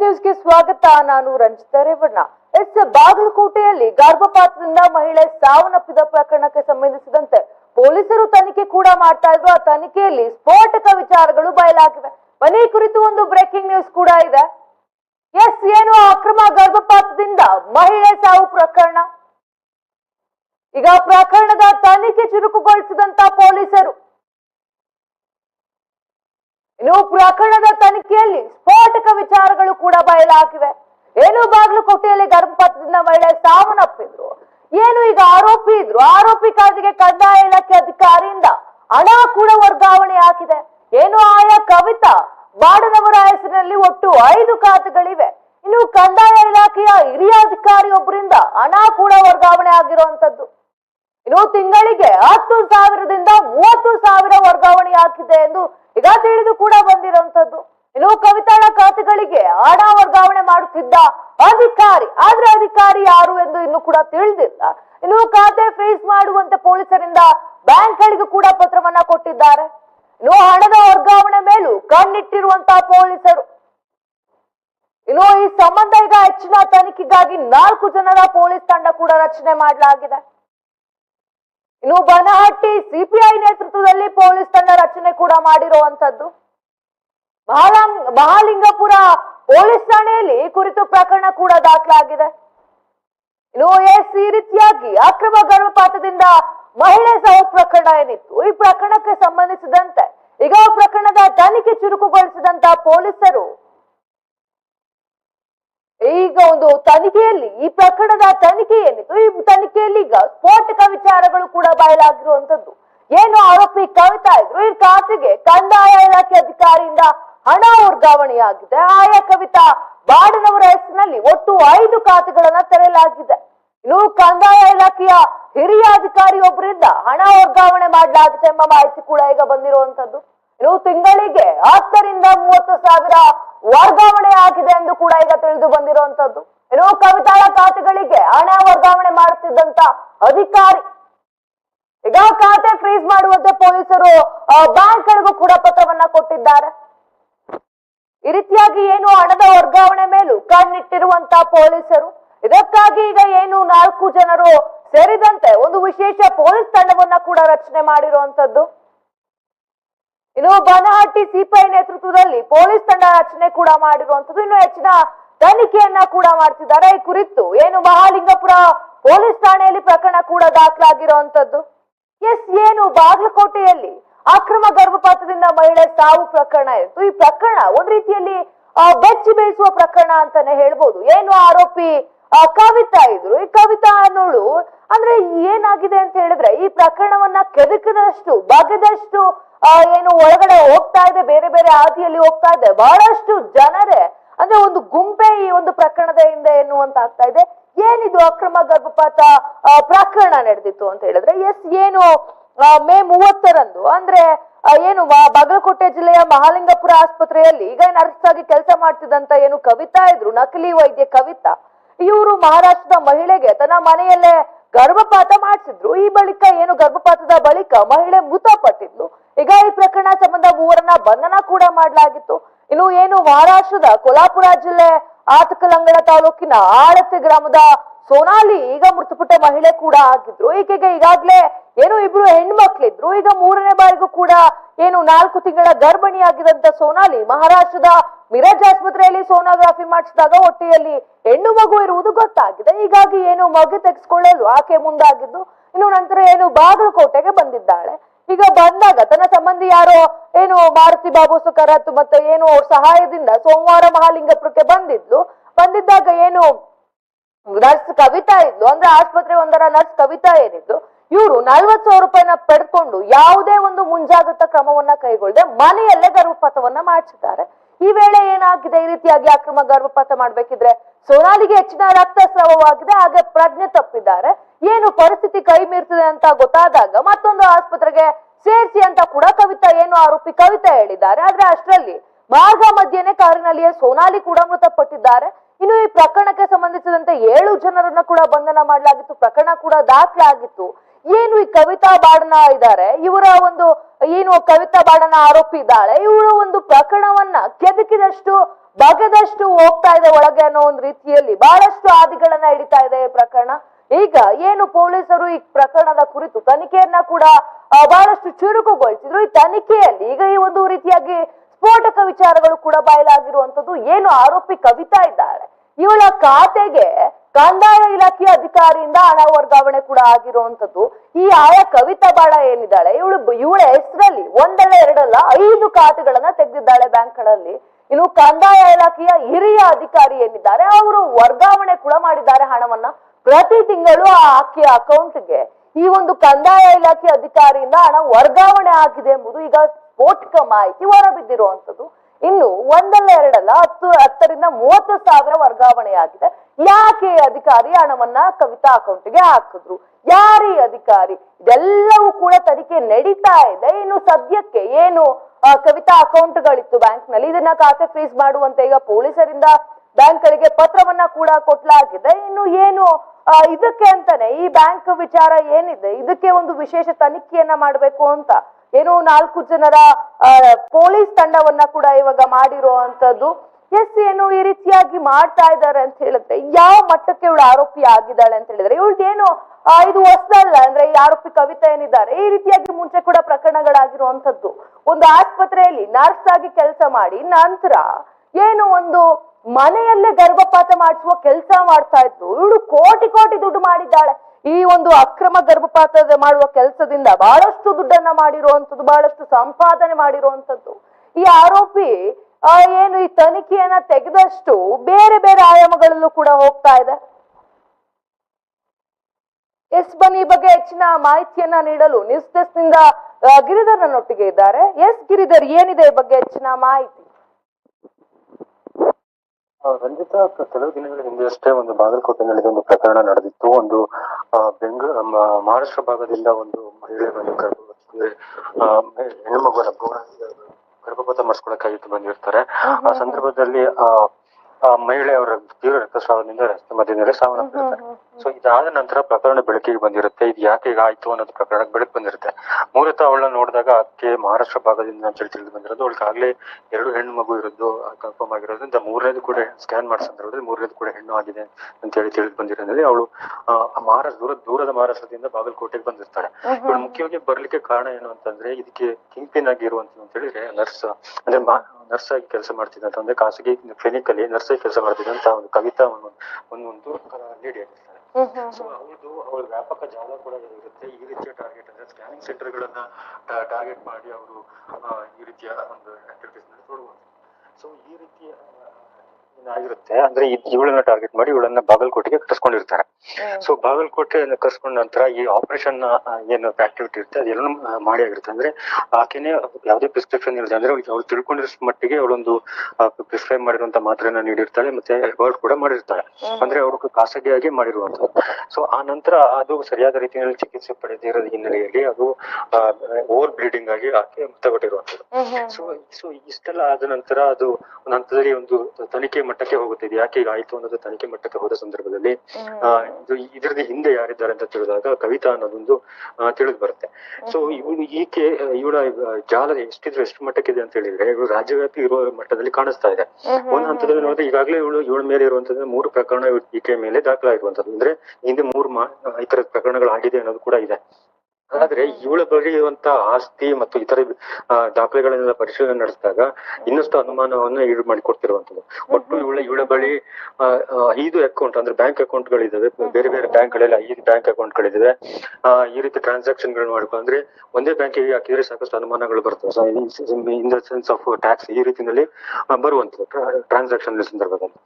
ನ್ಯೂಸ್ಗೆ ಸ್ವಾಗತ. ನಾನು ರಂಜಿತಾ ರೇವಣ್ಣ. ಎಸ್. ಬಾಗಲಕೋಟೆಯಲ್ಲಿ ಗರ್ಭಪಾತದಿಂದ ಮಹಿಳೆ ಸಾವನ್ನಪ್ಪಿದ ಪ್ರಕರಣಕ್ಕೆ ಸಂಬಂಧಿಸಿದಂತೆ ಪೊಲೀಸರು ತನಿಖೆ ಕೂಡ ಮಾಡ್ತಾ ಇದ್ರು. ಆ ತನಿಖೆಯಲ್ಲಿ ಸ್ಫೋಟಕ ವಿಚಾರಗಳು ಬಯಲಾಗಿವೆ. ಮನೆ ಕುರಿತು ಒಂದು ಬ್ರೇಕಿಂಗ್ ನ್ಯೂಸ್ ಕೂಡ ಇದೆ. ಎಸ್, ಏನು ಅಕ್ರಮ ಗರ್ಭಪಾತದಿಂದ ಮಹಿಳೆ ಸಾವು ಪ್ರಕರಣ? ಈಗ ಪ್ರಕರಣದ ತನಿಖೆ ಚುರುಕುಗೊಳಿಸಿದಂತ ಪೊಲೀಸರು. ಇನ್ನು ಪ್ರಕರಣದ ತನಿಖೆಯಲ್ಲಿ ಸ್ಫೋಟಕ ವಿಚಾರಗಳು ಕೂಡ ಬಯಲಾಗಿವೆ. ಏನು ಬಾಗಲಕೋಟೆಯಲ್ಲಿ ಗರ್ಭಪಾತದಿಂದ ಮಹಿಳೆ ಸಾವನ್ನಪ್ಪಿದ್ರು? ಏನು ಈಗ ಆರೋಪಿ ಇದ್ರು? ಆರೋಪಿ ಕಾದಿಗೆ ಕಂದಾಯ ಇಲಾಖೆ ಅಧಿಕಾರಿಯಿಂದ ಹಣ ಕೂಡ ವರ್ಗಾವಣೆ ಆಗಿದೆ. ಏನು ಆಯಾ ಕವಿತಾ? ಬಾಡನವರ ಹೆಸರಿನಲ್ಲಿ ಒಟ್ಟು ಐದು ಖಾತೆಗಳಿವೆ. ಇನ್ನು ಕಂದಾಯ ಇಲಾಖೆಯ ಹಿರಿಯ ಅಧಿಕಾರಿಯೊಬ್ಬರಿಂದ ಹಣ ಕೂಡ ವರ್ಗಾವಣೆ ಆಗಿರುವಂತದ್ದು. ಇನ್ನು ತಿಂಗಳಿಗೆ ಹತ್ತು ಸಾವಿರದಿಂದ ಮೂವತ್ತು ಸಾವಿರ ವರ್ಗಾವಣೆ ಆಗಿದೆ ಎಂದು ಈಗ ತಿಳಿದು ಕೂಡ ಬಂದಿರುವಂತದ್ದು ಇನ್ನು ಕವಿತಾಳ ಖಾತೆಗಳಿಗೆ ಹಣ ವರ್ಗಾವಣೆ ಮಾಡುತ್ತಿದ್ದ ಅಧಿಕಾರಿ, ಆದ್ರೆ ಅಧಿಕಾರಿ ಯಾರು ಎಂದು ಇನ್ನು ಕೂಡ ತಿಳಿದಿಲ್ಲ. ಇನ್ನು ಖಾತೆ ಫ್ರೀಸ್ ಮಾಡುವಂತೆ ಪೊಲೀಸರಿಂದ ಬ್ಯಾಂಕ್ಗಳಿಗೂ ಕೂಡ ಪತ್ರವನ್ನ ಕೊಟ್ಟಿದ್ದಾರೆ. ಇನ್ನು ಹಣದ ವರ್ಗಾವಣೆ ಮೇಲೂ ಕಣ್ಣಿಟ್ಟಿರುವಂತಹ ಪೊಲೀಸರು. ಇನ್ನು ಈ ಸಂಬಂಧ ಈಗ ಹೆಚ್ಚಿನ ತನಿಖೆಗಾಗಿ ನಾಲ್ಕು ಜನರ ಪೊಲೀಸ್ ತಂಡ ಕೂಡ ರಚನೆ ಮಾಡಲಾಗಿದೆ. ಇನ್ನು ಬನಹಟ್ಟಿ ಸಿಪಿಐ ನೇತೃತ್ವದಲ್ಲಿ ಪೊಲೀಸ್ ತಂಡ ರಚನೆ ಕೂಡ ಮಾಡಿರುವಂತದ್ದು ಬಹಳ ಮಹಾಲಿಂಗಪುರ ಪೊಲೀಸ್ ಠಾಣೆಯಲ್ಲಿ ಕುರಿತು ಪ್ರಕರಣ ಕೂಡ ದಾಖಲಾಗಿದೆ. ಇನ್ನು ಎಸ್ ಈ ರೀತಿಯಾಗಿ ಅಕ್ರಮ ಗರ್ಭಪಾತದಿಂದ ಮಹಿಳೆ ಸಾವು ಪ್ರಕರಣ ಏನಿತ್ತು? ಈ ಪ್ರಕರಣಕ್ಕೆ ಸಂಬಂಧಿಸಿದಂತೆ ಈಗ ಪ್ರಕರಣದ ತನಿಖೆ ಚುರುಕುಗೊಳಿಸಿದಂತ ಪೊಲೀಸರು ಈಗ ಒಂದು ತನಿಖೆಯಲ್ಲಿ, ಈ ಪ್ರಕರಣದ ತನಿಖೆ ಏನಿತ್ತು ಈ ತನಿಖೆಯಲ್ಲಿ ಈಗ ಸ್ಫೋಟಕ ವಿಚಾರಗಳು ಕೂಡ ಬಯಲಾಗಿರುವಂತದ್ದು ಏನು ಆರೋಪಿ ಕವಿತಾ ಇದ್ರು? ಈ ಖಾತೆಗೆ ಕಂದಾಯ ಇಲಾಖೆ ಅಧಿಕಾರಿಯಿಂದ ಹಣ ವರ್ಗಾವಣೆಯಾಗಿದೆ. ಆಯಾ ಕವಿತಾ ಬಾಡನವರ ಹೆಸರಿನಲ್ಲಿ ಒಟ್ಟು ಐದು ಖಾತೆಗಳನ್ನ ತೆರೆಯಲಾಗಿದೆ. ಇನ್ನು ಕಂದಾಯ ಇಲಾಖೆಯ ಹಿರಿಯ ಅಧಿಕಾರಿಯೊಬ್ಬರಿಂದ ಹಣ ವರ್ಗಾವಣೆ ಮಾಡಲಾಗಿದೆ ಎಂಬ ಮಾಹಿತಿ ಕೂಡ ಈಗ ಬಂದಿರುವಂತದ್ದು ಇನ್ನು ತಿಂಗಳಿಗೆ ಹತ್ತರಿಂದ ಮೂವತ್ತು ಸಾವಿರ ವರ್ಗಾವಣೆ ಆಗಿದೆ ಎಂದು ಕೂಡ ಈಗ ತಿಳಿದು ಬಂದಿರುವಂತದ್ದು. ಏನೋ ಕವಿತಾಳ ಖಾತೆಗಳಿಗೆ ಹಣ ವರ್ಗಾವಣೆ ಮಾಡುತ್ತಿದ್ದಂತ ಅಧಿಕಾರಿ. ಈಗ ಖಾತೆ ಫ್ರೀಸ್ ಮಾಡುವಂತೆ ಪೊಲೀಸರು ಬ್ಯಾಂಕ್ಗಳಿಗೂ ಕೂಡ ಪತ್ರವನ್ನ ಕೊಟ್ಟಿದ್ದಾರೆ. ಈ ರೀತಿಯಾಗಿ ಏನು ಹಣದ ವರ್ಗಾವಣೆ ಮೇಲೂ ಕಣ್ಣಿಟ್ಟಿರುವಂತ ಪೊಲೀಸರು. ಇದಕ್ಕಾಗಿ ಈಗ ಏನು ನಾಲ್ಕು ಜನರು ಸೇರಿದಂತೆ ಒಂದು ವಿಶೇಷ ಪೊಲೀಸ್ ತಂಡವನ್ನ ಕೂಡ ರಚನೆ ಮಾಡಿರುವಂತದ್ದು. ಇನ್ನು ಬನಹಟ್ಟಿ ಸಿಪಿಐ ನೇತೃತ್ವದಲ್ಲಿ ಪೊಲೀಸ್ ತಂಡ ರಚನೆ ಕೂಡ ಮಾಡಿರುವಂತದ್ದು ಇನ್ನು ಹೆಚ್ಚಿನ ತನಿಖೆಯನ್ನ ಕೂಡ ಮಾಡ್ತಿದ್ದಾರೆ. ಈ ಕುರಿತು ಏನು ಮಹಾಲಿಂಗಪುರ ಪೊಲೀಸ್ ಠಾಣೆಯಲ್ಲಿ ಪ್ರಕರಣ ಕೂಡ ದಾಖಲಾಗಿರುವಂತದ್ದು ಎಸ್, ಏನು ಬಾಗಲಕೋಟೆಯಲ್ಲಿ ಅಕ್ರಮ ಗರ್ಭಪಾತದಿಂದ ಮಹಿಳೆ ಸಾವು ಪ್ರಕರಣ ಇತ್ತು. ಈ ಪ್ರಕರಣ ಒಂದ್ ರೀತಿಯಲ್ಲಿ ಬೆಚ್ಚಿ ಬೀಳಿಸುವ ಪ್ರಕರಣ ಅಂತಾನೆ ಹೇಳ್ಬೋದು. ಏನು ಆರೋಪಿ ಕವಿತಾ ಇದ್ರು. ಈ ಕವಿತಾ ಅನ್ನೋಳು ಅಂದ್ರೆ ಏನಾಗಿದೆ ಅಂತ ಹೇಳಿದ್ರೆ ಈ ಪ್ರಕರಣವನ್ನ ಕೆದಕದಷ್ಟು ಬಗೆದಷ್ಟು ಆ, ಏನು ಒಳಗಡೆ ಹೋಗ್ತಾ ಇದೆ ಬೇರೆ ಬೇರೆ ಹಾದಿಯಲ್ಲಿ ಹೋಗ್ತಾ ಇದೆ ಬಹಳಷ್ಟು ಜನರೇ ಅಂದ್ರೆ ಒಂದು ಗುಂಪೆ ಈ ಒಂದು ಪ್ರಕರಣದ ಹಿಂದೆ ಎನ್ನುವಂತ ಆಗ್ತಾ ಇದೆ. ಏನಿದು ಅಕ್ರಮ ಗರ್ಭಪಾತ ಪ್ರಕರಣ ನಡೆದಿತ್ತು ಅಂತ ಹೇಳಿದ್ರೆ ಎಸ್ ಏನು ಆ, ಮೇ ಮೂವತ್ತರಂದು ಅಂದ್ರೆ ಏನು ಬಾಗಲಕೋಟೆ ಜಿಲ್ಲೆಯ ಮಹಾಲಿಂಗಪುರ ಆಸ್ಪತ್ರೆಯಲ್ಲಿ ಈಗ ನರ್ಸ್ ಆಗಿ ಕೆಲಸ ಮಾಡ್ತಿದ್ದಂತ ಏನು ಕವಿತಾ ಇದ್ರು ನಕಲಿ ವೈದ್ಯ ಕವಿತಾ ಇವರು ಮಹಾರಾಷ್ಟ್ರದ ಮಹಿಳೆಗೆ ತನ್ನ ಮನೆಯಲ್ಲೇ ಗರ್ಭಪಾತ ಮಾಡಿಸಿದ್ರು. ಈ ಬಳಿಕ ಏನು ಗರ್ಭಪಾತದ ಬಳಿಕ ಮಹಿಳೆ ಮೃತಪಟ್ಟಿದ್ಲು. ಈಗ ಈ ಪ್ರಕರಣ ಸಂಬಂಧ ಮೂವರನ್ನ ಬಂಧನ ಕೂಡ ಮಾಡಲಾಗಿತ್ತು. ಇನ್ನು ಏನು ಮಹಾರಾಷ್ಟ್ರದ ಕೊಲ್ಲಾಪುರ ಜಿಲ್ಲೆ ಆತಕಲಂಗಣ ತಾಲೂಕಿನ ಆಳತೆ ಗ್ರಾಮದ ಸೋನಾಲಿ ಈಗ ಮೃತಪಟ್ಟ ಮಹಿಳೆ ಕೂಡ ಆಗಿದ್ರು. ಈಕೆಗೆ ಈಗಾಗ್ಲೇ ಏನು ಇಬ್ರು ಹೆಣ್ಮಕ್ಳಿದ್ರು. ಈಗ ಮೂರನೇ ಬಾರಿಗೂ ಕೂಡ ಏನು ನಾಲ್ಕು ತಿಂಗಳ ಗರ್ಭಿಣಿಯಾಗಿದ್ದಂತ ಸೋನಾಲಿ ಮಹಾರಾಷ್ಟ್ರದ ಮಿರಾಜ್ ಆಸ್ಪತ್ರೆಯಲ್ಲಿ ಸೋನೋಗ್ರಾಫಿ ಮಾಡಿಸಿದಾಗ ಹೊಟ್ಟೆಯಲ್ಲಿ ಹೆಣ್ಣು ಮಗು ಇರುವುದು ಗೊತ್ತಾಗಿದೆ. ಹೀಗಾಗಿ ಏನು ಮಗು ತೆಗೆಸ್ಕೊಳ್ಳಲು ಆಕೆ ಮುಂದಾಗಿದ್ದು, ಇನ್ನು ನಂತರ ಏನು ಬಾಗಲಕೋಟೆಗೆ ಬಂದಿದ್ದಾಳೆ. ಈಗ ಬಂದಾಗ ತನ್ನ ಸಂಬಂಧಿ ಯಾರೋ ಏನು ಮಾರುತಿ ಬಾಬು ಸುಕರತ್ ಮತ್ತೆ ಏನು ಸಹಾಯದಿಂದ ಸೋಮವಾರ ಮಹಾಲಿಂಗಪುರಕ್ಕೆ ಬಂದಿದ್ಲು. ಬಂದಿದ್ದಾಗ ಏನು ನರ್ಸ್ ಕವಿತಾ ಇದ್ಲು. ಅಂದ್ರೆ ಆಸ್ಪತ್ರೆ ಒಂದರ ನರ್ಸ್ ಕವಿತಾ ಏನಿದ್ಲು. ಇವರು ನಲ್ವತ್ ಸಾವಿರ ರೂಪಾಯಿನ ಪಡ್ಕೊಂಡು ಯಾವುದೇ ಒಂದು ಮುಂಜಾಗ್ರತಾ ಕ್ರಮವನ್ನ ಕೈಗೊಳ್ಳದೆ ಮನೆಯಲ್ಲೇ ಗರ್ಭಪಾತವನ್ನ ಮಾಡಿಸಿದ್ದಾರೆ. ಈ ವೇಳೆ ಏನಾಗಿದೆ? ಈ ರೀತಿಯಾಗಿ ಅಕ್ರಮ ಗರ್ಭಪಾತ ಮಾಡ್ಬೇಕಿದ್ರೆ ಸೋನಾಲಿಗೆ ಹೆಚ್ಚಿನ ರಕ್ತಸ್ರಾವವಾಗಿದೆ, ಹಾಗೆ ಪ್ರಜ್ಞೆ ತಪ್ಪಿದ್ದಾರೆ. ಏನು ಪರಿಸ್ಥಿತಿ ಕೈ ಮೀರ್ತದೆ ಅಂತ ಗೊತ್ತಾದಾಗ ಮತ್ತೊಂದು ಆಸ್ಪತ್ರೆಗೆ ಸೇರಿಸಿ ಅಂತ ಕೂಡ ಕವಿತಾ ಏನು ಆರೋಪಿ ಕವಿತಾ ಹೇಳಿದ್ದಾರೆ. ಆದ್ರೆ ಅಷ್ಟರಲ್ಲಿ ಮಾರ್ಗ ಮಧ್ಯೆನೆ ಕಾರಿನಲ್ಲಿಯೇ ಸೋನಾಲಿ ಕೂಡ ಮೃತಪಟ್ಟಿದ್ದಾರೆ. ಇನ್ನು ಈ ಪ್ರಕರಣಕ್ಕೆ ಸಂಬಂಧಿಸಿದಂತೆ ಏಳು ಜನರನ್ನ ಕೂಡ ಬಂಧನ ಮಾಡಲಾಗಿತ್ತು. ಪ್ರಕರಣ ಕೂಡ ದಾಖಲಾಗಿತ್ತು. ಏನು ಈ ಕವಿತಾ ಬಾಡನ ಇದ್ದಾರೆ? ಇವರ ಒಂದು ಏನು ಕವಿತಾ ಬಾಡನ ಆರೋಪಿ ಇದ್ದಾಳೆ? ಇವಳು ಒಂದು ಪ್ರಕರಣವನ್ನ ಕೆದಕಿದಷ್ಟು, ಬಗೆದಷ್ಟು ಹೋಗ್ತಾ ಇದೆ ಒಳಗೆ ಅನ್ನೋ ಒಂದು ರೀತಿಯಲ್ಲಿ ಬಹಳಷ್ಟು ಹಾದಿಗಳನ್ನ ಹಿಡಿತಾ ಇದೆ ಈ ಪ್ರಕರಣ. ಈಗ ಏನು ಪೊಲೀಸರು ಈ ಪ್ರಕರಣದ ಕುರಿತು ತನಿಖೆಯನ್ನ ಕೂಡ ಬಹಳಷ್ಟು ಚುರುಕುಗೊಳಿಸಿದ್ರು. ಈ ತನಿಖೆಯಲ್ಲಿ ಈಗ ಈ ಒಂದು ರೀತಿಯಾಗಿ ಸ್ಫೋಟಕ ವಿಚಾರಗಳು ಕೂಡ ಬಯಲಾಗಿರುವಂತದ್ದು ಏನು ಆರೋಪಿ ಕವಿತಾ ಇದ್ದಾಳೆ? ಇವಳ ಖಾತೆಗೆ ಕಂದಾಯ ಇಲಾಖೆ ಅಧಿಕಾರಿಯಿಂದ ಹಣ ವರ್ಗಾವಣೆ ಕೂಡ ಆಗಿರುವಂತದ್ದು ಈ ಆಯ ಕವಿತಾ ಬಾಳ ಏನಿದ್ದಾಳೆ, ಇವಳು ಇವಳ ಹೆಸರಲ್ಲಿ ಒಂದಲ್ಲ ಎರಡಲ್ಲ ಐದು ಖಾತೆಗಳನ್ನ ತೆಗೆದಿದ್ದಾಳೆ ಬ್ಯಾಂಕ್ಗಳಲ್ಲಿ. ಇನ್ನು ಕಂದಾಯ ಇಲಾಖೆಯ ಹಿರಿಯ ಅಧಿಕಾರಿ ಏನಿದ್ದಾರೆ, ಅವರು ವರ್ಗಾವಣೆ ಕೂಡ ಮಾಡಿದ್ದಾರೆ ಹಣವನ್ನ ಪ್ರತಿ ತಿಂಗಳು ಆ ಆಕೆಯ ಅಕೌಂಟ್ಗೆ. ಈ ಒಂದು ಕಂದಾಯ ಇಲಾಖೆ ಅಧಿಕಾರಿಯಿಂದ ಹಣ ವರ್ಗಾವಣೆ ಆಗಿದೆ ಎಂಬುದು ಈಗ ಸ್ಫೋಟಕ ಮಾಹಿತಿ ಹೊರಬಿದ್ದಿರುವಂತದ್ದು ಇನ್ನು ಒಂದಲ್ಲ ಎರಡಲ್ಲ, ಹತ್ತು, ಹತ್ತರಿಂದ ಮೂವತ್ತು ಸಾವಿರ ವರ್ಗಾವಣೆಯಾಗಿದೆ. ಯಾಕೆ ಅಧಿಕಾರಿ ಹಣವನ್ನ ಕವಿತಾ ಅಕೌಂಟ್ಗೆ ಹಾಕಿದ್ರು? ಯಾರಿ ಅಧಿಕಾರಿ? ಇದೆಲ್ಲವೂ ಕೂಡ ತನಿಖೆ ನಡೀತಾ ಇದೆ. ಇನ್ನು ಸದ್ಯಕ್ಕೆ ಏನು ಕವಿತಾ ಅಕೌಂಟ್ಗಳಿತ್ತು ಬ್ಯಾಂಕ್ನಲ್ಲಿ ಇದನ್ನ ಖಾತೆ ಫ್ರೀಸ್ ಮಾಡುವಂತೆ ಈಗ ಪೊಲೀಸರಿಂದ ಬ್ಯಾಂಕ್ಗಳಿಗೆ ಪತ್ರವನ್ನ ಕೂಡ ಕೊಟ್ಲಾಗಿದೆ. ಇನ್ನು ಏನು ಇದಕ್ಕೆ ಅಂತಾನೆ ಈ ಬ್ಯಾಂಕ್ ವಿಚಾರ ಏನಿದೆ? ಇದಕ್ಕೆ ಒಂದು ವಿಶೇಷ ತನಿಖೆಯನ್ನ ಮಾಡಬೇಕು ಅಂತ ಏನು ನಾಲ್ಕು ಜನರ ಪೊಲೀಸ್ ತಂಡವನ್ನ ಕೂಡ ಇವಾಗ ಮಾಡಿರುವಂತದ್ದು ಎಸ್, ಏನು ಈ ರೀತಿಯಾಗಿ ಮಾಡ್ತಾ ಇದ್ದಾರೆ ಅಂತ ಹೇಳಿದ್ರೆ ಯಾವ ಮಟ್ಟಕ್ಕೆ ಇವಳು ಆರೋಪಿ ಆಗಿದ್ದಾಳೆ ಅಂತ ಹೇಳಿದ್ರೆ, ಇವಳ್ದು ಏನು ಇದು ಹೊಸದಲ್ಲ, ಅಂದ್ರೆ ಈ ಆರೋಪಿ ಕವಿತಾ ಏನಿದ್ದಾರೆ, ಈ ರೀತಿಯಾಗಿ ಮುಂಚೆ ಕೂಡ ಪ್ರಕರಣಗಳಾಗಿರುವಂತದ್ದು ಒಂದು ಆಸ್ಪತ್ರೆಯಲ್ಲಿ ನರ್ಸ್ ಆಗಿ ಕೆಲಸ ಮಾಡಿ, ನಂತರ ಏನು ಒಂದು ಮನೆಯಲ್ಲೇ ಗರ್ಭಪಾತ ಮಾಡಿಸುವ ಕೆಲಸ ಮಾಡ್ತಾ ಇತ್ತು ಇವಳು ಕೋಟಿ ಕೋಟಿ ದುಡ್ಡು ಮಾಡಿದ್ದಾಳೆ. ಈ ಒಂದು ಅಕ್ರಮ ಗರ್ಭಪಾತ ಮಾಡುವ ಕೆಲಸದಿಂದ ಬಹಳಷ್ಟು ದುಡ್ಡನ್ನ ಮಾಡಿರುವಂಥದ್ದು ಬಹಳಷ್ಟು ಸಂಪಾದನೆ ಮಾಡಿರುವಂಥದ್ದು. ಈ ಆರೋಪಿ ಆ, ಏನು ಈ ತನಿಖೆಯನ್ನ ತೆಗೆದಷ್ಟು ಬೇರೆ ಬೇರೆ ಆಯಾಮಗಳಲ್ಲೂ ಕೂಡ ಹೋಗ್ತಾ ಇದೆ. ಎಸ್ ಬನ್ ಈ ಬಗ್ಗೆ ಹೆಚ್ಚಿನ ಮಾಹಿತಿಯನ್ನ ನೀಡಲು ನ್ಯೂಸ್ ಡೆಸ್ಕ್ನಿಂದ ಗಿರಿಧರನೊಟ್ಟಿಗೆ ಇದ್ದಾರೆ. ಎಸ್ ಗಿರಿಧರ್ ಏನಿದೆ ಈ ಬಗ್ಗೆ ಹೆಚ್ಚಿನ ಮಾಹಿತಿ? ರಂಜಿತಾ ಕೆಲವು ದಿನಗಳ ಹಿಂದೆಯಷ್ಟೇ ಒಂದು ಬಾಗಲಕೋಟೆನಲ್ಲಿ ಒಂದು ಪ್ರಕರಣ ನಡೆದಿತ್ತು. ಒಂದು ಬೆಂಗಳೂರು ಮಹಾರಾಷ್ಟ್ರ ಭಾಗದಿಂದ ಒಂದು ಮಹಿಳೆ ಬಂದು ಗರ್ಭವತಿ ಹೆಣ್ಣು ಮಗುವನ್ನ ಭ್ರೂಣ ಗರ್ಭಪಾತ ಮಾಡಿಸ್ಕೊಳಕ್ಕಾಗಿತ್ತು ಬಂದಿರ್ತಾರೆ. ಆ ಸಂದರ್ಭದಲ್ಲಿ ಆ ಆ ಮಹಿಳೆ ಅವರ ತೀವ್ರ ರಕ್ತಸ್ರಾವದಿಂದ ರಸ್ತೆ ಮಧ್ಯದಲ್ಲಿ ಸಾವನ್ನಪ್ಪಿರ್ತಾರೆ ಸೊ ಇದಾದ ನಂತರ ಪ್ರಕರಣ ಬೆಳಕಿಗೆ ಬಂದಿರುತ್ತೆ. ಇದು ಯಾಕೆ ಈಗ ಆಯ್ತು ಅನ್ನೋದು ಪ್ರಕರಣ ಬೆಳಕು ಬಂದಿರುತ್ತೆ. ಮೂಲತಃ ಅವಳನ್ನ ನೋಡಿದಾಗ ಅದಕ್ಕೆ ಮಹಾರಾಷ್ಟ್ರ ಭಾಗದಿಂದ ಅಂತ ಹೇಳಿ ತಿಳಿದು ಬಂದಿರೋದು. ಅವಳಿಗೆ ಆಗ್ಲೇ ಎರಡು ಹೆಣ್ಣು ಮಗು ಇರೋದು ಕನ್ಫರ್ಮ್ ಆಗಿರೋದ್ರಿಂದ ಮೂರನೇದು ಕೂಡ ಸ್ಕ್ಯಾನ್ ಮಾಡಿದ ಸಂದರ್ಭದಲ್ಲಿ ಮೂರನೇದು ಕೂಡ ಹೆಣ್ಣು ಆಗಿದೆ ಅಂತ ಹೇಳಿ ತಿಳಿದು ಬಂದಿರೋದ್ರಲ್ಲಿ ಅವಳು ಆ, ಮಹಾರಾಷ್ಟ್ರ ದೂರ ದೂರದ ಮಹಾರಾಷ್ಟ್ರದಿಂದ ಬಾಗಲಕೋಟೆಗೆ ಬಂದಿರ್ತಾರೆ ಇವಳು ಮುಖ್ಯವಾಗಿ ಬರ್ಲಿಕ್ಕೆ ಕಾರಣ ಏನು ಅಂತಂದ್ರೆ ಇದಕ್ಕೆ ಕಿಂಗ್ ಪಿನ್ ಆಗಿರುವಂತ ಅಂತ ಹೇಳಿದ್ರೆ ನರ್ಸ್ ಅಂದ್ರೆ ನರ್ಸ್ ಆಗಿ ಕೆಲಸ ಮಾಡ್ತಿದ್ದಂತ ಅಂದ್ರೆ ಖಾಸಗಿ ಕ್ಲಿನಿಕ್ ಅಲ್ಲಿ ನರ್ಸ್ ಆಗಿ ಕೆಲಸ ಮಾಡ್ತಿದ್ದಂತ ಒಂದು ಕವಿತಾ ಒಂದು ಒಂದು ಒಂದು ಲೇಡಿ ಆಗಿರ್ತಾರೆ ಸೊ ಅವ್ರದ್ದು ಅವ್ರ ವ್ಯಾಪಕ ಜಾಲ ಕೂಡ ಇರುತ್ತೆ. ಈ ರೀತಿಯ ಟಾರ್ಗೆಟ್ ಅಂದ್ರೆ ಸ್ಕ್ಯಾನಿಂಗ್ ಸೆಂಟರ್ ಗಳನ್ನ ಟಾರ್ಗೆಟ್ ಮಾಡಿ ಅವರು ಈ ರೀತಿಯ ಒಂದು ಆಕ್ಟಿವಿಟೀಸ್ ತೊಡಗುವಂತ ಸೊ ಈ ರೀತಿಯ ಏನಾಗಿರುತ್ತೆ ಅಂದ್ರೆ ಇವಳನ್ನ ಟಾರ್ಗೆಟ್ ಮಾಡಿ ಇವಳನ್ನ ಬಾಗಲಕೋಟೆಗೆ ಕರ್ಸ್ಕೊಂಡಿರ್ತಾರೆ. ಸೊ ಬಾಗಲಕೋಟೆ ಕರ್ಸ್ಕೊಂಡ ನಂತರ ಈ ಆಪರೇಷನ್ ಏನು ಆಕ್ಟಿವಿಟಿ ಇರುತ್ತೆ ಅದೆಲ್ಲ ಮಾಡಿ ಆಗಿರುತ್ತೆ. ಅಂದ್ರೆ ಆಕೆನೆ ಯಾವುದೇ ಪ್ರಿಸ್ಕ್ರಿಪ್ಷನ್ ಇರುತ್ತೆ ಅಂದ್ರೆ ಅವ್ರು ತಿಳ್ಕೊಂಡಿರೋ ಮಟ್ಟಿಗೆ ಅವಳೊಂದು ಪ್ರಿಸ್ಕ್ರೈಬ್ ಮಾಡಿರುವಂತ ಮಾತ್ರೆನ ನೀಡಿರ್ತಾಳೆ ಮತ್ತೆ ವರ್ಡ್ ಕೂಡ ಮಾಡಿರ್ತಾಳೆ. ಅಂದ್ರೆ ಅವ್ರಿಗೆ ಖಾಸಗಿಯಾಗಿ ಮಾಡಿರುವಂತದ್ದು ಸೊ ಆ ನಂತರ ಅದು ಸರಿಯಾದ ರೀತಿಯಲ್ಲಿ ಚಿಕಿತ್ಸೆ ಪಡೆದಿರೋ ಹಿನ್ನೆಲೆಯಲ್ಲಿ ಅದು ಓವರ್ ಬ್ಲೀಡಿಂಗ್ ಆಗಿ ಆಕೆ ಮೃತಪಟ್ಟಿರುವಂತದ್ದು ಸೊ ಸೊ ಇಷ್ಟೆಲ್ಲ ಆದ ನಂತರ ಅದು ಒಂದು ಹಂತದಲ್ಲಿ ಒಂದು ತನಿಖೆ ಮಟ್ಟಕ್ಕೆ ಹೋಗುತ್ತೆ ಇದು ಯಾಕೆ ಈಗ ಆಯ್ತು ಅನ್ನೋದು ತನಿಖೆ ಮಟ್ಟಕ್ಕೆ ಹೋದ ಸಂದರ್ಭದಲ್ಲಿ ಇದು ಇದ್ರದ್ದು ಹಿಂದೆ ಯಾರಿದ್ದಾರೆ ಅಂತ ತಿಳಿದಾಗ ಕವಿತಾ ಅನ್ನೋದೊಂದು ತಿಳಿದು ಬರುತ್ತೆ. ಸೊ ಇವಳು ಈಕೆ ಇವಳ ಜಾಲ ಎಷ್ಟಿದ್ರೆ ಎಷ್ಟು ಮಟ್ಟಕ್ಕೆ ಇದೆ ಅಂತ ಹೇಳಿದ್ರೆ ಇವಳು ರಾಜ್ಯವ್ಯಾಪಿ ಇರುವ ಮಟ್ಟದಲ್ಲಿ ಕಾಣಿಸ್ತಾ ಇದೆ. ಒಂದ್ ಹಂತದಲ್ಲಿ ನೋಡಿದ್ರೆ ಈಗಾಗಲೇ ಇವಳು ಇವಳ ಮೇಲೆ ಇರುವಂತದ್ದು ಮೂರು ಪ್ರಕರಣ ಈಕೆ ಮೇಲೆ ದಾಖಲಾಗಿರುವಂತದ್ದು. ಅಂದ್ರೆ ಹಿಂದೆ ಮೂರು ಮಾ ಈ ತರದ ಪ್ರಕರಣಗಳಾಗಿದೆ ಅನ್ನೋದು ಕೂಡ ಇದೆ. ಆದ್ರೆ ಇವಳ ಬಳಿ ಇರುವಂತ ಆಸ್ತಿ ಮತ್ತು ಇತರ ದಾಖಲೆಗಳನ್ನೆಲ್ಲ ಪರಿಶೀಲನೆ ನಡೆಸಿದಾಗ ಇನ್ನಷ್ಟು ಅನುಮಾನವನ್ನು ಈಡು ಮಾಡಿಕೊಡ್ತಿರುವಂತದ್ದು. ಒಟ್ಟು ಇವಳ ಇವಳ ಬಳಿ ಐದು ಅಕೌಂಟ್ ಅಂದ್ರೆ ಬ್ಯಾಂಕ್ ಅಕೌಂಟ್ ಗಳಿದಾವೆ ಬೇರೆ ಬೇರೆ ಬ್ಯಾಂಕ್ಗಳಲ್ಲಿ ಐದು ಬ್ಯಾಂಕ್ ಅಕೌಂಟ್ ಗಳಿದಾವೆ ಆ, ಈ ರೀತಿ ಟ್ರಾನ್ಸಾಕ್ಷನ್ಗಳು ಮಾಡ್ಕೊಂಡು ಅಂದ್ರೆ ಒಂದೇ ಬ್ಯಾಂಕಿಗೆ ಹಾಕಿದ್ರೆ ಸಾಕಷ್ಟು ಅನುಮಾನಗಳು ಬರ್ತವೆ. In the sense of tax ಈ ರೀತಿಯಲ್ಲಿ ಬರುವಂತದ್ದು ಟ್ರಾನ್ಸಾಕ್ಷನ್ ಸಂದರ್ಭದಲ್ಲಿ.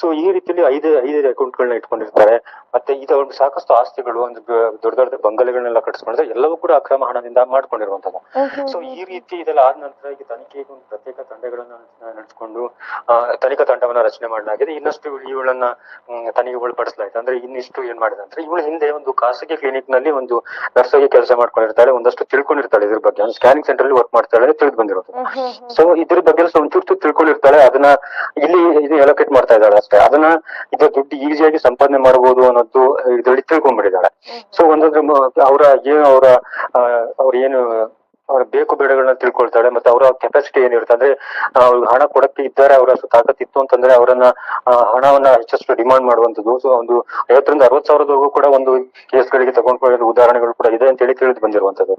ಸೊ ಈ ರೀತಿಯಲ್ಲಿ ಐದು ಐದು ಅಕೌಂಟ್ ಗಳನ್ನ ಇಟ್ಕೊಂಡಿರ್ತಾರೆ. ಮತ್ತೆ ಇದು ಸಾಕಷ್ಟು ಆಸ್ತಿಗಳು ಒಂದು ದೊಡ್ಡ ದೊಡ್ಡ ಬಂಗಲೆಗಳನ್ನೆಲ್ಲ ಕಟ್ಸ್ಕೊಂಡ್ರೆ ಎಲ್ಲವೂ ಕೂಡ ಅಕ್ರಮ ಹಣದಿಂದ ಮಾಡ್ಕೊಂಡಿರುವಂತದ್ದು ಸೊ ಈ ರೀತಿ ಇದೆಲ್ಲ ಆದ ನಂತರ ಈಗ ತನಿಖೆಗೆ ಒಂದು ಪ್ರತ್ಯೇಕ ತಂಡಗಳನ್ನ ನಡೆಸ್ಕೊಂಡು ತನಿಖಾ ತಂಡವನ್ನ ರಚನೆ ಮಾಡಲಾಗಿದೆ. ಇನ್ನಷ್ಟು ಇವಳನ್ನ ತನಿಖೆ ತನಿಖೆಗೆ ಒಳಪಡಿಸಲಾಯ್ತು. ಅಂದ್ರೆ ಇನ್ನಿಷ್ಟು ಏನ್ ಮಾಡಿದೆ ಅಂದ್ರೆ ಇವಳು ಹಿಂದೆ ಒಂದು ಖಾಸಗಿ ಕ್ಲಿನಿಕ್ನಲ್ಲಿ ಒಂದು ನರ್ಸ್ ಆಗಿ ಕೆಲಸ ಮಾಡ್ಕೊಂಡಿರ್ತಾಳೆ ಒಂದಷ್ಟು ತಿಳ್ಕೊಂಡಿರ್ತಾಳೆ ಇದ್ರ ಬಗ್ಗೆ. ಸ್ಕ್ಯಾನಿಂಗ್ ಸೆಂಟರ್ ಅಲ್ಲಿ ವರ್ಕ್ ಮಾಡ್ತಾಳೆ ತಿಳಿದು ಬಂದಿರೋದು. ಸೊ ಇದ್ರ ಬಗ್ಗೆ ಸ್ವಲ್ಪ ಒಂಚೂರು ತಿಳ್ಕೊಂಡಿರ್ತಾಳೆ. ಅದನ್ನ ಇಲ್ಲಿ ಇದು ಎಲೋಕೇಟ್ ಮಾಡ್ತಾ ಇದ್ದಾಳೆ ಅಷ್ಟೇ. ಅದನ್ನ ಇದು ದುಡ್ಡು ಈಸಿಯಾಗಿ ಸಂಪಾದನೆ ಮಾಡಬಹುದು ಅನ್ನೋದು ಇದರಲ್ಲಿ ತಿಳ್ಕೊಂಡ್ಬಿಟ್ಟಿದ್ದಾಳೆ. ಸೊ ಒಂದೊಂದು ಅವರ ಏನು ಅವರ ಅವ್ರ ಏನು ಅವ್ರ ಬೇಕು ಬೇಡಗಳನ್ನ ತಿಳ್ಕೊಳ್ತಾಳೆ ಮತ್ತೆ ಅವರ ಕೆಪಾಸಿಟಿ ಏನಿರುತ್ತೆ ಅಂದ್ರೆ ಅವ್ರು ಅವ್ರಿಗೆ ಹಣ ಕೊಡಕ್ಕೆ ಇದ್ದಾರೆ ಅವರ ತಾಕತ್ ಇತ್ತು ಅಂತಂದ್ರೆ ಅವರನ್ನ ಹಣವನ್ನ ಹೆಚ್ಚಷ್ಟು ಡಿಮಾಂಡ್ ಮಾಡುವಂತದ್ದು ಸೊ ಒಂದು ಐವತ್ತರಿಂದ ಅರವತ್ ಸಾವಿರದವರೆಗೂ ಕೂಡ ಒಂದು ಕೇಸ್ಗಳಿಗೆ ತಗೊಂಡ್ಕೊಳ್ಳೋ ಉದಾಹರಣೆಗಳು ಕೂಡ ಇದೆ ಅಂತ ಹೇಳಿ ತಿಳಿದು ಬಂದಿರುವಂತದ್ದು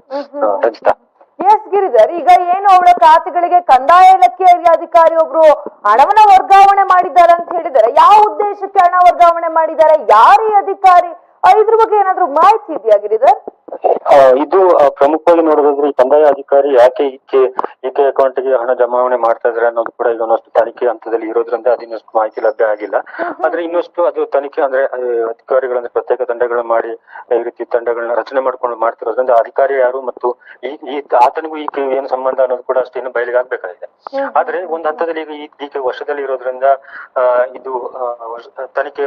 ರಂಜಿತಾ ಎಸ್ ಗಿರಿಧರ್ ಈಗ ಏನು ಅವಳ ಖಾತೆಗಳಿಗೆ ಕಂದಾಯ ಇಲಾಖೆಯ ಅಧಿಕಾರಿ ಒಬ್ರು ಹಣವನ್ನ ವರ್ಗಾವಣೆ ಮಾಡಿದ್ದಾರೆ ಅಂತ ಹೇಳಿದ್ದಾರೆ ಯಾವ ಉದ್ದೇಶಕ್ಕೆ ಹಣ ವರ್ಗಾವಣೆ ಮಾಡಿದ್ದಾರೆ ಯಾರೀ ಅಧಿಕಾರಿ? ಇದ್ರ ಬಗ್ಗೆ ಏನಾದ್ರು ಮಾಹಿತಿ ಇದೆಯಾ ಗಿರಿಧರ್? ಇದು ಪ್ರಮುಖವಾಗಿ ನೋಡೋದಾದ್ರೆ ಈ ಕಂದಾಯ ಅಧಿಕಾರಿ ಯಾಕೆ ಈಕೆ ಈಕೆ ಅಕೌಂಟ್ಗೆ ಹಣ ಜಮಾವಣೆ ಮಾಡ್ತಾ ಇದಾರೆ ಅನ್ನೋದು ಕೂಡ ಈಗ ಒಂದಷ್ಟು ತನಿಖೆ ಹಂತದಲ್ಲಿ ಇರೋದ್ರಿಂದ ಅದಿನ್ನಷ್ಟು ಮಾಹಿತಿ ಲಭ್ಯ ಆಗಿಲ್ಲ. ಆದ್ರೆ ಇನ್ನಷ್ಟು ಅದು ತನಿಖೆ ಅಂದ್ರೆ ಅಧಿಕಾರಿಗಳಂದ್ರೆ ಪ್ರತ್ಯೇಕ ತಂಡಗಳನ್ನ ಮಾಡಿ ಈ ರೀತಿ ತಂಡಗಳನ್ನ ರಚನೆ ಮಾಡ್ಕೊಂಡು ಮಾಡ್ತಿರೋದ್ರಿಂದ ಅಧಿಕಾರಿ ಯಾರು ಮತ್ತು ಈ ಈ ಆತನಿಗೂ ಈಕೆ ಏನು ಸಂಬಂಧ ಅನ್ನೋದು ಕೂಡ ಅಷ್ಟೇನು ಬಯಲಿಗೆ ಆಗ್ಬೇಕಾಗಿದೆ. ಆದ್ರೆ ಒಂದ್ ಹಂತದಲ್ಲಿ ಈಗ ಈ- ಈಕೆ ವರ್ಷದಲ್ಲಿ ಇರೋದ್ರಿಂದ ಇದು ತನಿಖೆ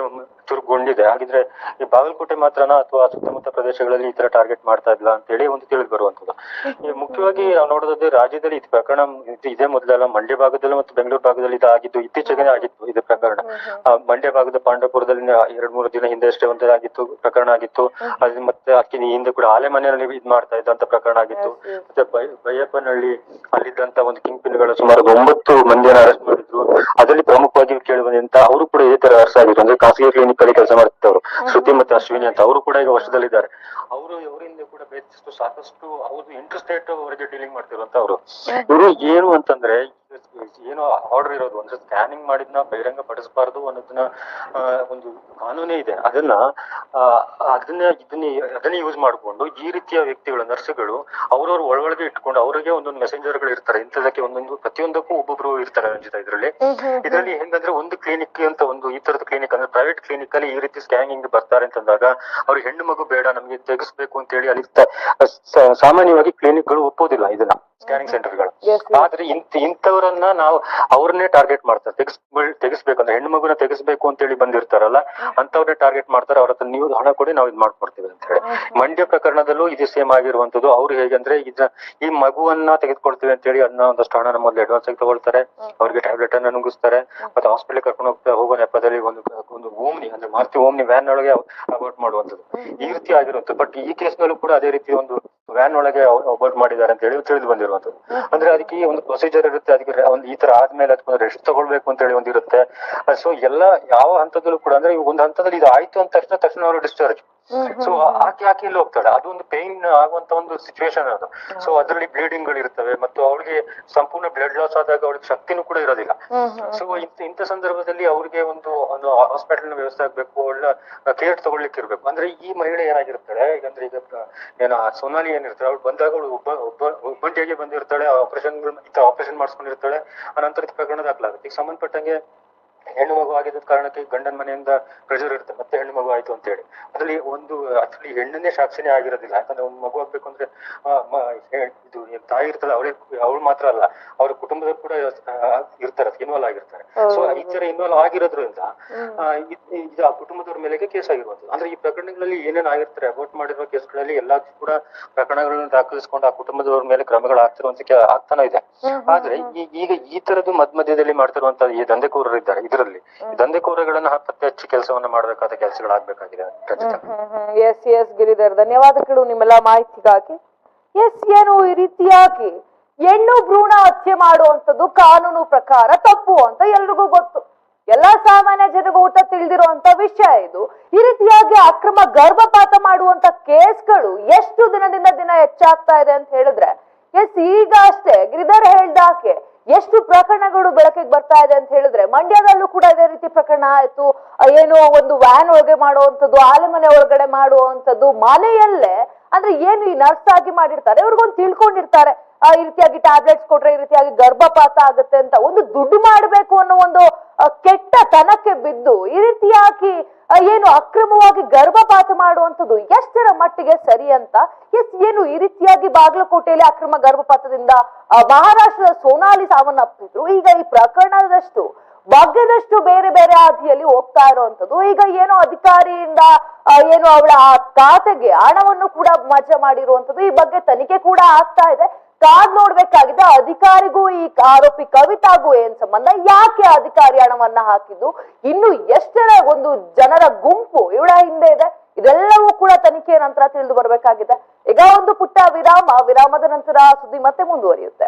ಚುರುಕುಗೊಂಡಿದೆ. ಹಾಗಿದ್ರೆ ಈ ಬಾಗಲಕೋಟೆ ಮಾತ್ರನಾ ಅಥವಾ ಸುತ್ತಮುತ್ತ ಪ್ರದೇಶಗಳಲ್ಲಿ ಈ ತರ ಟಾರ್ಗೆಟ್ ಮಾಡ್ತಾ ಇಲ್ಲ ಅಂತ ಹೇಳಿ ಒಂದು ತಿಳಿದು ಬರುವಂತದ್ದು. ಮುಖ್ಯವಾಗಿ ನಾವು ನೋಡೋದಾದ್ರೆ ರಾಜ್ಯದಲ್ಲಿ ಇದು ಪ್ರಕರಣ ಇದು ಮೊದಲಲ್ಲ ಮಂಡ್ಯ ಭಾಗದಲ್ಲಿ ಮತ್ತು ಬೆಂಗಳೂರು ಭಾಗದಲ್ಲಿ ಇದಾಗಿದ್ದು ಇತ್ತೀಚೆಗೆ ಆಗಿತ್ತು ಇದು ಪ್ರಕರಣ. ಮಂಡ್ಯ ಭಾಗದ ಪಾಂಡವಪುರದಲ್ಲಿ ಎರಡ್ ಮೂರು ದಿನ ಹಿಂದೆ ಅಷ್ಟೇ ಒಂದೇ ಆಗಿತ್ತು ಪ್ರಕರಣ ಆಗಿತ್ತು. ಅದ್ರ ಮತ್ತೆ ಅಕ್ಕಿ ಹಿಂದೆ ಕೂಡ ಆಲೆ ಮನೆಯಲ್ಲಿ ಇದ್ ಮಾಡ್ತಾ ಇದ್ದಂತ ಪ್ರಕರಣ ಆಗಿತ್ತು. ಮತ್ತೆ ಬೈಯಪ್ಪನಹಳ್ಳಿ ಅಲ್ಲಿದ್ದಂತ ಒಂದು ಕಿಂಗ್ ಪಿನ್ಗಳ ಸುಮಾರು ಒಂಬತ್ತು ಮಂದಿಯನ್ನು ಅರೆಸ್ಟ್ ಮಾಡಿದ್ರು. ಅದರಲ್ಲಿ ಪ್ರಮುಖವಾಗಿ ಕೇಳಿ ಬಂದಂತ ಅವರು ಕೂಡ ಇದೇ ತರ ಅರೆಸ್ಟ್ ಆಗಿದ್ರು. ಅಂದ್ರೆ ಖಾಸಗಿ ಕ್ಲಿನಿಕ್ ಅಲ್ಲಿ ಕೆಲಸ ಮಾಡ್ತಿದ್ದವರು. ಶ್ರುತಿ ಮತ್ತೆ ಅಶ್ವಿನಿ ಅಂತ ಅವರು ಕೂಡ ಈಗ ವರ್ಷದಲ್ಲಿದ್ದಾರೆ. ಅವರು ಇವರಿಂದ ಕೂಡ ಬೇಕಷ್ಟು ಸಾಕಷ್ಟು ಅವ್ರದ್ದು ಇಂಟ್ರೆಸ್ಟೆಡ್ ಅವರಿಗೆ ಡೀಲಿಂಗ್ ಮಾಡ್ತಿರುವಂತ ಅವರು ಇವರು ಏನು ಅಂತಂದ್ರೆ ಏನು ಆರ್ಡರ್ ಇರೋದು ಅಂದ್ರೆ ಸ್ಕ್ಯಾನಿಂಗ್ ಮಾಡಿದ್ನ ಬಹಿರಂಗ ಪಡಿಸಬಾರ್ದು ಅನ್ನೋದನ್ನ ಒಂದು ಕಾನೂನೇ ಇದೆ. ಅದನ್ನ ಅದನ್ನ ಇದನ್ನ ಅದನ್ನ ಯೂಸ್ ಮಾಡ್ಕೊಂಡು ಈ ರೀತಿಯ ವ್ಯಕ್ತಿಗಳು ನರ್ಸ್ಗಳು ಅವ್ರವ್ರ ಒಳಗಡೆ ಇಟ್ಕೊಂಡು ಅವರಿಗೆ ಒಂದೊಂದು ಮೆಸೆಂಜರ್ಗಳು ಇರ್ತಾರೆ. ಇಂಥದಕ್ಕೆ ಒಂದೊಂದು ಪ್ರತಿಯೊಂದಕ್ಕೂ ಒಬ್ಬೊಬ್ರು ಇರ್ತಾರೆ ಅಂಜಿತ ಇದ್ರಲ್ಲಿ. ಇದರಲ್ಲಿ ಹೆಂಗಂದ್ರೆ ಒಂದು ಕ್ಲಿನಿಕ್ ಅಂತ ಒಂದು ಈ ತರದ ಕ್ಲಿನಿಕ್ ಅಂದ್ರೆ ಪ್ರೈವೇಟ್ ಕ್ಲಿನಿಕ್ ಅಲ್ಲಿ ಈ ರೀತಿ ಸ್ಕ್ಯಾನಿಂಗ್ ಬರ್ತಾರೆ ಅಂತಂದಾಗ ಅವ್ರಿಗೆ ಹೆಣ್ಣು ಮಗು ಬೇಡ ನಮ್ಗೆ ತೆಗಿಸ್ಬೇಕು ಅಂತ ಹೇಳಿ ಅಲ್ಲಿ ಸಾಮಾನ್ಯವಾಗಿ ಕ್ಲಿನಿಕ್ಗಳು ಒಪ್ಪೋದಿಲ್ಲ ಇದನ್ನ. ಸ್ಕ್ಯಾನಿಂಗ್ ಸೆಂಟರ್ಗಳು. ಆದ್ರೆ ಇಂತ ಇಂಥವರನ್ನ ನಾವು ಅವ್ರನ್ನೇ ಟಾರ್ಗೆಟ್ ಮಾಡ್ತಾರೆ. ತೆಗಿಸ್ ತೆಗಿಸ್ಬೇಕಂದ್ರೆ ಹೆಣ್ಣು ಮಗುನ ತೆಗಿಸ್ಬೇಕು ಅಂತ ಹೇಳಿ ಬಂದಿರ್ತಾರಲ್ಲ ಅಂತವ್ರನ್ನೇ ಟಾರ್ಗೆಟ್ ಮಾಡ್ತಾರೆ. ಅವ್ರ ಹತ್ರ ನೀವು ಹಣ ಕೊಡಿ ನಾವು ಇದ್ ಮಾಡ್ಕೊಡ್ತೀವಿ ಅಂತ ಹೇಳಿ. ಮಂಡ್ಯ ಪ್ರಕರಣದಲ್ಲೂ ಇದು ಸೇಮ್ ಆಗಿರುವಂತದ್ದು ಅವ್ರು ಹೇಗಂದ್ರೆ ಇದ ಈ ಮಗುವನ್ನ ತೆಗೆದುಕೊಳ್ತೀವಿ ಅಂತ ಹೇಳಿ ಅದನ್ನ ಒಂದಷ್ಟು ಹಣ ಮೊದಲು ಅಡ್ವಾನ್ಸ್ ಆಗಿ ತಗೊಳ್ತಾರೆ. ಅವ್ರಿಗೆ ಟ್ಯಾಬ್ಲೆಟ್ ಅನ್ನ ನುಂಗಿಸ್ತಾರೆ. ಮತ್ತೆ ಹಾಸ್ಪಿಟಲ್ ಕರ್ಕೊಂಡು ಹೋಗ್ತಾ ಹೋಗೋ ನೆಪದಲ್ಲಿ ಒಂದು ಒಂದು ಓಮ್ನಿ ಅಂದ್ರೆ ಮಾರ್ತಿ ಓಮ್ನಿ ವ್ಯಾನ್ ಒಳಗೆ ಅಬೌಟ್ ಮಾಡುವಂತದ್ದು ಈ ರೀತಿ ಆಗಿರುವಂತದ್ದು ಬಟ್ ಈ ಕೇಸ್ ನಲ್ಲೂ ಕೂಡ ಅದೇ ರೀತಿ ಒಂದು ವ್ಯಾನ್ ಒಳಗೆ ಅಬೌಟ್ ಮಾಡಿದ್ದಾರೆ ಅಂತ ಹೇಳಿ ತಿಳಿದು ಅಂದ್ರೆ ಅದಕ್ಕೆ ಒಂದು ಪ್ರೊಸೀಜರ್ ಇರುತ್ತೆ, ಅದಕ್ಕೆ ಒಂದು ಈ ತರ ಆದ್ಮೇಲೆ ಅದಕ್ಕೆ ರೆಸ್ಟ್ ತಗೊಳ್ಬೇಕು ಅಂತ ಹೇಳಿ ಒಂದಿರುತ್ತೆ. ಸೊ ಎಲ್ಲ ಯಾವ ಹಂತದಲ್ಲೂ ಕೂಡ, ಅಂದ್ರೆ ಒಂದು ಹಂತದಲ್ಲಿ ಇದು ಆಯ್ತು ಅಂದ ತಕ್ಷಣ ತಕ್ಷಣ ಅವರು ಡಿಸ್ಚಾರ್ಜ್ ಸೊ ಆಕೆ ಆಕೆ ಇಲ್ಲಿ ಹೋಗ್ತಾಳೆ? ಅದು ಒಂದು ಪೇನ್ ಆಗುವಂತ ಒಂದು ಸಿಚುವೇಶನ್ ಅದು. ಸೊ ಅದರಲ್ಲಿ ಬ್ಲೀಡಿಂಗ್ಗಳು ಇರ್ತವೆ ಮತ್ತು ಅವಳಿಗೆ ಸಂಪೂರ್ಣ ಬ್ಲಡ್ ಲಾಸ್ ಆದಾಗ ಅವಳಿಗೆ ಶಕ್ತಿನೂ ಕೂಡ ಇರೋದಿಲ್ಲ. ಸೊ ಇಂತ ಇಂಥ ಸಂದರ್ಭದಲ್ಲಿ ಅವ್ರಿಗೆ ಒಂದು ಒಂದು ಹಾಸ್ಪಿಟಲ್ ವ್ಯವಸ್ಥೆ ಆಗ್ಬೇಕು ಒಳ್ಳೆ ಕೇರ್ ತಗೊಳ್ಲಿಕ್ಕೆ ಇರ್ಬೇಕು. ಅಂದ್ರೆ ಈ ಮಹಿಳೆ ಏನಾಗಿರ್ತಾಳೆ? ಯಾಕಂದ್ರೆ ಅಂದ್ರೆ ಈಗ ಏನ ಸೋನಾಲಿ ಏನಿರ್ತಾಳೆ? ಅವ್ಳು ಬಂದಾಗ ಅವಳು ಒಬ್ಬ ಒಬ್ಬ ಒಬ್ಬಂಟಿಯಾಗಿ ಬಂದಿರ್ತಾಳೆ ಆಪರೇಷನ್ ಆಪರೇಷನ್ ಮಾಡಿಸ್ಕೊಂಡಿರ್ತಾಳೆ. ಆ ನಂತರದ ಪ್ರಕರಣ ದಾಖಲಾಗುತ್ತೆ. ಈಗ ಸಂಬಂಧಪಟ್ಟಂಗೆ ಹೆಣ್ಣು ಮಗು ಆಗಿದ್ದ ಕಾರಣಕ್ಕೆ ಗಂಡನ ಮನೆಯಿಂದ ಪ್ರೆಷರ್ ಇರುತ್ತೆ. ಮತ್ತೆ ಹೆಣ್ಣು ಮಗು ಆಯ್ತು ಅಂತ ಹೇಳಿ. ಅದ್ರಲ್ಲಿ ಒಂದು ಆಕ್ಚುಲಿ ಹೆಣ್ಣನ್ನೇ ಸಾಕ್ಷಿನಿ ಆಗಿರೋದಿಲ್ಲ. ಯಾಕಂದ್ರೆ ಒಂದು ಮಗು ಆಗ್ಬೇಕು ಅಂದ್ರೆ ಇದು ತಾಯಿ ಇರ್ತಲ್ಲ ಅವಳೇ ಅವಳು ಮಾತ್ರ ಅಲ್ಲ. ಅವ್ರ ಕುಟುಂಬದವ್ರು ಕೂಡ ಇರ್ತಾರೆ ಇನ್ವಾಲ್ವ್ ಆಗಿರ್ತಾರೆ. ಸೊ ಈ ತರ ಇನ್ವಾಲ್ವ್ ಆಗಿರೋದ್ರಿಂದ ಇದು ಆ ಕುಟುಂಬದವ್ರ ಮೇಲೆಗೆ ಕೇಸ್ ಆಗಿರುವಂತದ್ದು ಅಂದ್ರೆ ಈ ಪ್ರಕರಣಗಳಲ್ಲಿ ಏನೇನ್ ಆಗಿರ್ತಾರೆ ಅಬೋಟ್ ಮಾಡಿರುವ ಕೇಸ್ಗಳಲ್ಲಿ ಎಲ್ಲಾ ಕೂಡ ಪ್ರಕರಣಗಳನ್ನು ದಾಖಲಿಸಿಕೊಂಡು ಆ ಕುಟುಂಬದವ್ರ ಮೇಲೆ ಕ್ರಮಗಳು ಆಗ್ತಿರುವಂತ ಆಗ್ತಾನೆ ಇದೆ. ಆದ್ರೆ ಈಗ ಈ ತರದ್ದು ಮಧ್ಯ ಮಧ್ಯದಲ್ಲಿ ಮಾಡ್ತಿರುವಂತ ಈ ದಂಧೆಕೋರರು ಇದ್ದಾರೆ ಇದರಲ್ಲಿ ದಂಧೆಕೋರಗಳನ್ನ ಪತ್ತೆ ಹಚ್ಚಿ ಕೆಲಸವನ್ನ ಮಾಡಬೇಕಾದ ಕೆಲಸಗಳಾಗ್ಬೇಕಾಗಿದೆ ಎಸ್ ಎಸ್ ಗಿರಿಧರ್ ಧನ್ಯವಾದಗಳು ನಿಮ್ಮೆಲ್ಲ ಮಾಹಿತಿಗಾಗಿ. ಎಸ್ ಏನು ಈ ರೀತಿಯಾಗಿ ಹೆಣ್ಣು ಭ್ರೂಣ ಹತ್ಯೆ ಮಾಡುವಂತದ್ದು ಕಾನೂನು ಪ್ರಕಾರ ತಪ್ಪು ಅಂತ ಎಲ್ರಿಗೂ ಗೊತ್ತು. ಎಲ್ಲಾ ಸಾಮಾನ್ಯ ಜನಗೂ ಊಟ ತಿಳಿದಿರುವಂತ ವಿಷಯ ಇದು. ಈ ರೀತಿಯಾಗಿ ಅಕ್ರಮ ಗರ್ಭಪಾತ ಮಾಡುವಂತ ಕೇಸ್ಗಳು ಎಷ್ಟು ದಿನದಿಂದ ದಿನ ಹೆಚ್ಚಾಗ್ತಾ ಇದೆ ಅಂತ ಹೇಳಿದ್ರೆ ಎಸ್ ಈಗ ಅಷ್ಟೇ. ಗಿರಿಧರ್ ಹೇಳ್ದಾಕೆ ಎಷ್ಟು ಪ್ರಕರಣಗಳು ಬೆಳಕಿಗೆ ಬರ್ತಾ ಇದೆ ಅಂತ ಹೇಳಿದ್ರೆ ಮಂಡ್ಯದಲ್ಲೂ ಕೂಡ ಇದೇ ರೀತಿ ಪ್ರಕರಣ ಆಯ್ತು. ಏನು ಒಂದು ವ್ಯಾನ್ ಒಳಗೆ ಮಾಡುವಂಥದ್ದು, ಆಲೆಮನೆ ಒಳಗಡೆ ಮಾಡುವಂಥದ್ದು, ಮನೆಯಲ್ಲೇ, ಅಂದ್ರೆ ಏನು ಈ ನರ್ಸ್ ಆಗಿ ಮಾಡಿರ್ತಾರೆ, ಇವ್ರಿಗೊಂದು ತಿಳ್ಕೊಂಡಿರ್ತಾರೆ. ಈ ರೀತಿಯಾಗಿ ಟ್ಯಾಬ್ಲೆಟ್ಸ್ ಕೊಟ್ರೆ ಈ ರೀತಿಯಾಗಿ ಗರ್ಭಪಾತ ಆಗುತ್ತೆ ಅಂತ ಒಂದು ದುಡ್ಡು ಮಾಡಬೇಕು ಅನ್ನೋ ಒಂದು ಕೆಟ್ಟ ತನಕ್ಕೆ ಬಿದ್ದು ಈ ರೀತಿಯಾಗಿ ಏನು ಅಕ್ರಮವಾಗಿ ಗರ್ಭಪಾತ ಮಾಡುವಂಥದ್ದು ಎಷ್ಟರ ಮಟ್ಟಿಗೆ ಸರಿ ಅಂತ ಎಸ್ ಏನು ಈ ರೀತಿಯಾಗಿ ಬಾಗಲಕೋಟೆಯಲ್ಲಿ ಅಕ್ರಮ ಗರ್ಭಪಾತದಿಂದ ಮಹಾರಾಷ್ಟ್ರದ ಸೋನಾಲಿ ಸಾವನ್ನಪ್ಪಿದ್ರು. ಈಗ ಈ ಪ್ರಕರಣದಷ್ಟು ಬಗ್ಗದಷ್ಟು ಬೇರೆ ಬೇರೆ ಹಾದಿಯಲ್ಲಿ ಹೋಗ್ತಾ ಇರುವಂತದ್ದು ಈಗ ಏನೋ ಅಧಿಕಾರಿಯಿಂದ ಏನು ಅವಳ ಆ ಖಾತೆಗೆ ಹಣವನ್ನು ಕೂಡ ಮಜಾ ಮಾಡಿರುವಂತದ್ದು ಈ ಬಗ್ಗೆ ತನಿಖೆ ಕೂಡ ಆಗ್ತಾ ಇದೆ. ಕಾದ್ ನೋಡ್ಬೇಕಾಗಿದೆ. ಅಧಿಕಾರಿಗೂ ಈ ಆರೋಪಿ ಕವಿತಾಗೂ ಏನ್ ಸಂಬಂಧ ಯಾಕೆ ಅಧಿಕಾರಿ ಹಣವನ್ನ ಹಾಕಿದ್ದು? ಇನ್ನು ಎಷ್ಟರ ಒಂದು ಜನರ ಗುಂಪು ಇವಳ ಹಿಂದೆ ಇದೆ. ಇದೆಲ್ಲವೂ ಕೂಡ ತನಿಖೆಯ ನಂತರ ತಿಳಿದು ಬರಬೇಕಾಗಿದೆ. ಈಗ ಒಂದು ಪುಟ್ಟ ವಿರಾಮ. ವಿರಾಮದ ನಂತರ ಸುದ್ದಿ ಮತ್ತೆ ಮುಂದುವರಿಯುತ್ತೆ.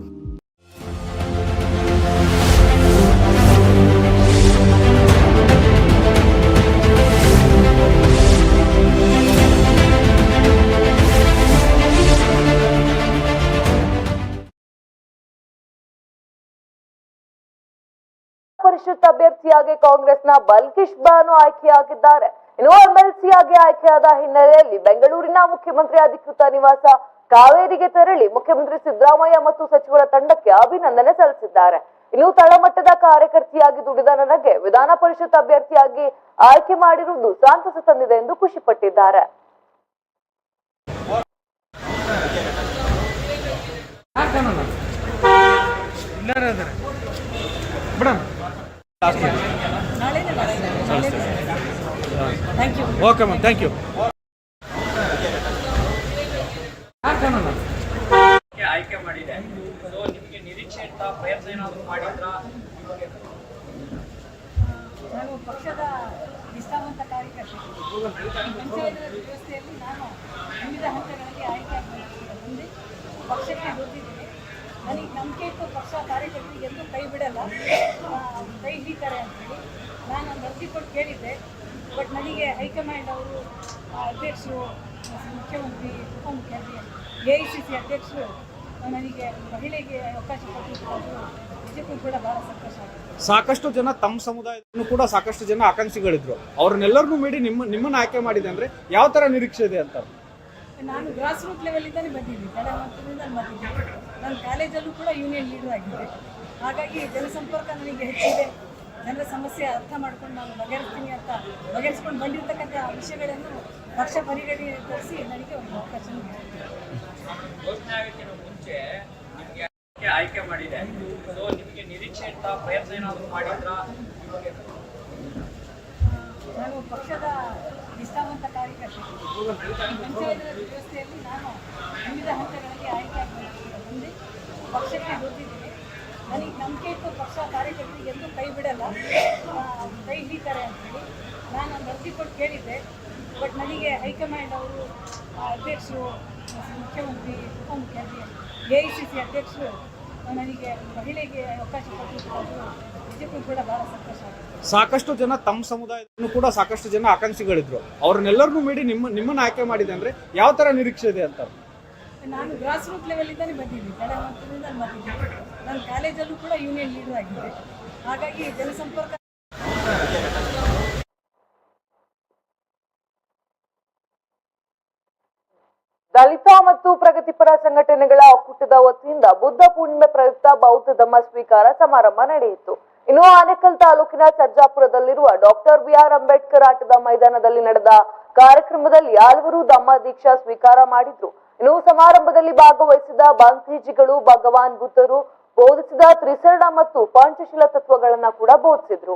ಪರಿಷತ್ ಅಭ್ಯರ್ಥಿಯಾಗಿ ಕಾಂಗ್ರೆಸ್ನ ಬಲ್ಕಿಶ್ ಬಾನು ಆಯ್ಕೆಯಾಗಿದ್ದಾರೆ. ಇನ್ನು ಎಂಎಲ್ಸಿ ಆಗಿ ಆಯ್ಕೆಯಾದ ಹಿನ್ನೆಲೆಯಲ್ಲಿ ಬೆಂಗಳೂರಿನ ಮುಖ್ಯಮಂತ್ರಿ ಅಧಿಕೃತ ನಿವಾಸ ಕಾವೇರಿಗೆ ತೆರಳಿ ಮುಖ್ಯಮಂತ್ರಿ ಸಿದ್ದರಾಮಯ್ಯ ಮತ್ತು ಸಚಿವರ ತಂಡಕ್ಕೆ ಅಭಿನಂದನೆ ಸಲ್ಲಿಸಿದ್ದಾರೆ. ಇನ್ನು ತಳಮಟ್ಟದ ಕಾರ್ಯಕರ್ತೆಯಾಗಿ ದುಡಿದ ನನಗೆ ವಿಧಾನ ಪರಿಷತ್ ಅಭ್ಯರ್ಥಿಯಾಗಿ ಆಯ್ಕೆ ಮಾಡಿರುವುದು ಸಂತಸ ತಂದಿದೆ ಎಂದು ಖುಷಿಪಟ್ಟಿದ್ದಾರೆ. You okay ma'am thank you ಆಯ್ಕೆ ಮಾಡಿದೆ. ಸೊ ನಿಮಗೆ ನಿರೀಕ್ಷೆ ಇತ್ತ? ಪ್ರಯತ್ನ ಏನಾದರೂ ಮಾಡಿದ್ರಾ? ನಾನು ಪಕ್ಷದ ನಿಷ್ಠಾವಂತ ಕಾರ್ಯಕರ್ತರು. ಪಂಚಾಯತ್ ವ್ಯವಸ್ಥೆಯಲ್ಲಿ ನಾನು ವಿವಿಧ ಹಂತಗಳಲ್ಲಿ ಆಯ್ಕೆ ಮುಂದೆ ಪಕ್ಷಕ್ಕೆ ನನಗೆ ನಂಬಿಕೆ ಇತ್ತು ಪಕ್ಷ ಕಾರ್ಯಕರ್ತರಿಗೆ ಎಂದೂ ಕೈ ಬಿಡಲ್ಲ. ಕೈ ಹಿಡಿತಾರೆ ಅಂತೇಳಿ ನಾನು ಒಂದು ಅರ್ಜಿ ಕೊಟ್ಟು ಕೇಳಿದ್ದೆ. ಬಟ್ ನನಗೆ ಹೈಕಮಾಂಡ್ ಅವರು ಅಧ್ಯಕ್ಷರು, ಮುಖ್ಯಮಂತ್ರಿ, ಉಪಮುಖ್ಯಮಂತ್ರಿ ಎ ಐ ಸಿ ಸಿ ಅಧ್ಯಕ್ಷರು ನನಗೆ ಮಹಿಳೆಗೆ ಅವಕಾಶ ಕೊಟ್ಟಿದ್ದು ಕೂಡ ಬಹಳ ಸಂತೋಷ ಸಾಕಷ್ಟು ಜನ ತಮ್ಮ ಸಮುದಾಯದಲ್ಲೂ ಕೂಡ ಸಾಕಷ್ಟು ಜನ ಆಕಾಂಕ್ಷಿಗಳಿದ್ರು. ಅವ್ರನ್ನೆಲ್ಲರನ್ನೂ ಮೀಡಿ ನಿಮ್ಮ, ನಿಮ್ಮನ್ನ ಆಯ್ಕೆ ಮಾಡಿದೆ ಅಂದರೆ ಯಾವ ಥರ ನಿರೀಕ್ಷೆ ಇದೆ ಅಂತ ನಾನು ಗ್ರಾಸ್ ರೂಟ್ ಲೆವೆಲಿಂದಲೇ ಬಂದಿದ್ದೆ ಕಡೆ ಹಂತದಿಂದ ಬಂದಿದ್ದೆ ನಾನು ಕಾಲೇಜಲ್ಲೂ ಕೂಡ ಯೂನಿಯನ್ ಲೀಡರ್ ಆಗಿದ್ದೆ. ಹಾಗಾಗಿ ಜನಸಂಪರ್ಕ ನನಗೆ ಹೆಚ್ಚಿದೆ. ಜನರ ಸಮಸ್ಯೆ ಅರ್ಥ ಮಾಡ್ಕೊಂಡು ನಾನು ಬಗೆಹರಿಸ್ತೀನಿ ಅಂತ ಬಗೆಹರಿಸ್ಕೊಂಡು ಬಂದಿರತಕ್ಕಂಥ ವಿಷಯಗಳನ್ನು ಪಕ್ಷ ಪರಿಗಣಿಸಿ ನನಗೆ ಒಂದು ಅವಕಾಶ ಆಯ್ಕೆ ಮಾಡಿದೆ ನಾನು ಪಕ್ಷದ ನಿಷ್ಠಾವಂತ ಕಾರ್ಯಕರ್ತೆ ಪಂಚಾಯತ್ ವ್ಯವಸ್ಥೆಯಲ್ಲಿ ನಾನು ವಿವಿಧ ಹಂತಗಳಲ್ಲಿ ಆಯ್ಕೆ ಮುಂದೆ ಪಕ್ಷಕ್ಕೆ ದುಡ್ದಿದ್ದೀನಿ ನನಗೆ ನಂಬಿಕೆ ಇತ್ತು ಪಕ್ಷ ಕಾರ್ಯಕರ್ತರಿಗೆ ಎಂದೂ ಕೈ ಬಿಡಲ್ಲ. ಕೈ ಹಿಡಿತಾರೆ ಅಂತೇಳಿ ನಾನು ಒಂದು ಅರ್ಜಿ ಕೊಟ್ಟು ಕೇಳಿದ್ದೆ. ಬಟ್ ನನಗೆ ಹೈಕಮಾಂಡ್ ಅವರು ಅಧ್ಯಕ್ಷರು, ಮುಖ್ಯಮಂತ್ರಿ, ಉಪಮುಖ್ಯಮಂತ್ರಿ, ಎ ಐ ಸಿ ಸಿ ಅಧ್ಯಕ್ಷರು ನನಗೆ ಮಹಿಳೆಗೆ ಅವಕಾಶ ಕೊಟ್ಟಿದ್ದು ಕೂಡ ಬಹಳ ಸಂತೋಷ ಸಾಕಷ್ಟು ಜನ ತಮ್ಮ ಸಮುದಾಯದನ್ನು ಕೂಡ ಸಾಕಷ್ಟು ಜನ ಆಕಾಂಕ್ಷಿಗಳಿದ್ರು. ಅವ್ರನ್ನೆಲ್ಲರನ್ನೂ ಮೀಡಿ ನಿಮ್ಮ ನಿಮ್ಮನ್ನ ಆಯ್ಕೆ ಮಾಡಿದೆ ಅಂದ್ರೆ ಯಾವ ತರ ನಿರೀಕ್ಷೆ ಇದೆ ಅಂತ? ನಾನು ಗ್ರಾಸ್ ರೂಟ್ ಲೆವೆಲಿಂದಲೇ ಬಂದಿದ್ದೀನಿ. ಕಡೆ ಹಂತದಿಂದ ಬಂದಿದ್ದೀನಿ. ನಾನು ಕಾಲೇಜಲ್ಲೂ ಕೂಡ ಯೂನಿಯನ್ ಲೀಡರ್ ಆಗಿದ್ದೆ. ಹಾಗಾಗಿ ಜನಸಂಪರ್ಕ ದಲಿತ ಮತ್ತು ಪ್ರಗತಿಪರ ಸಂಘಟನೆಗಳ ಒಕ್ಕೂಟದ ವತಿಯಿಂದ ಬುದ್ಧ ಪೂರ್ಣಿಮೆ ಪ್ರಯುಕ್ತ ಬೌದ್ಧ ಧಮ್ಮ ಸ್ವೀಕಾರ ಸಮಾರಂಭ ನಡೆಯಿತು. ಇನ್ನು ಆನೇಕಲ್ ತಾಲೂಕಿನ ಸರ್ಜಾಪುರದಲ್ಲಿರುವ ಡಾಕ್ಟರ್ ಬಿಆರ್ ಅಂಬೇಡ್ಕರ್ ಆಟದ ಮೈದಾನದಲ್ಲಿ ನಡೆದ ಕಾರ್ಯಕ್ರಮದಲ್ಲಿ ಹಲವರು ಧಮ್ಮ ದೀಕ್ಷಾ ಸ್ವೀಕಾರ ಮಾಡಿದ್ರು. ಇನ್ನು ಸಮಾರಂಭದಲ್ಲಿ ಭಾಗವಹಿಸಿದ ಬಾಂಧೀಜಿಗಳು, ಭಗವಾನ್ ಬುದ್ಧರು, ಬೋಧಿಸಿದ ತ್ರಿಸರಣ ಮತ್ತು ಪಂಚಶೀಲ ತತ್ವಗಳನ್ನ ಕೂಡ ಬೋಧಿಸಿದ್ರು.